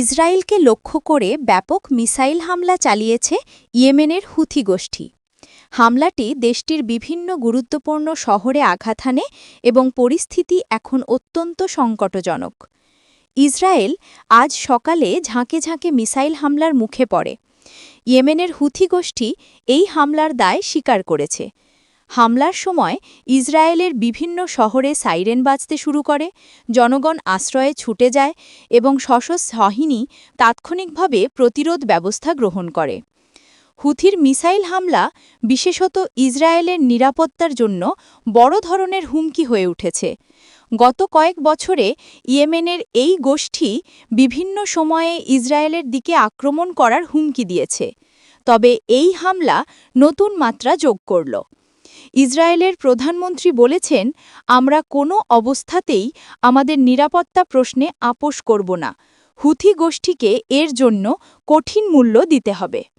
ইসরায়েলকে লক্ষ্য করে ব্যাপক মিসাইল হামলা চালিয়েছে ইয়েমেনের হুথি গোষ্ঠী। হামলাটি দেশটির বিভিন্ন গুরুত্বপূর্ণ শহরে আঘাত হানে এবং পরিস্থিতি এখন অত্যন্ত সংকটজনক। ইসরায়েল আজ সকালে ঝাঁকে ঝাঁকে মিসাইল হামলার মুখে পড়ে। ইয়েমেনের হুথি গোষ্ঠী এই হামলার দায় স্বীকার করেছে। হামলার সময় ইসরায়েলের বিভিন্ন শহরে সাইরেন বাজতে শুরু করে, জনগণ আশ্রয়ে ছুটে যায় এবং সশস্ত্র বাহিনী তাৎক্ষণিকভাবে প্রতিরোধ ব্যবস্থা গ্রহণ করে। হুথির মিসাইল হামলা বিশেষত ইসরায়েলের নিরাপত্তার জন্য বড় ধরনের হুমকি হয়ে উঠেছে। গত কয়েক বছরে ইয়েমেনের এই গোষ্ঠী বিভিন্ন সময়ে ইসরায়েলের দিকে আক্রমণ করার হুমকি দিয়েছে। তবে এই হামলা নতুন মাত্রা যোগ করল। ইসরায়েলের প্রধানমন্ত্রী বলেছেন, আমরা কোনো অবস্থাতেই আমাদের নিরাপত্তা প্রশ্নে আপোষ করব না। হুথি গোষ্ঠীকে এর জন্য কঠিন মূল্য দিতে হবে।